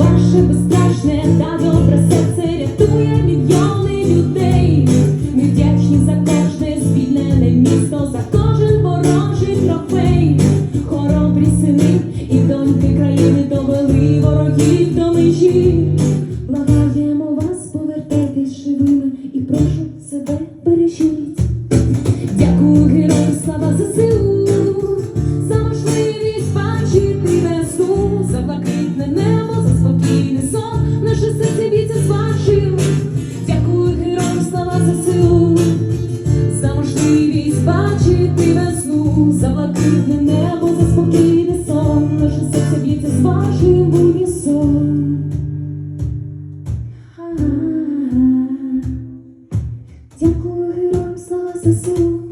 Ваше безстрашне та добре серце рятує мільйони людей. Ми вдячні за кожне звільнене місто, за кожен ворожий трофей, хоробрі сини і доньки країни довели ворогів до межі. Благаємо вас, повертайтесь живими і прошу себе бережіть. Дякую, героям, слава ЗСУ! Можливість бачити весну, за блакитне небо, за спокійний сон, наше серце б'ється з вашим унісон. Дякую героям, слава ЗСУ,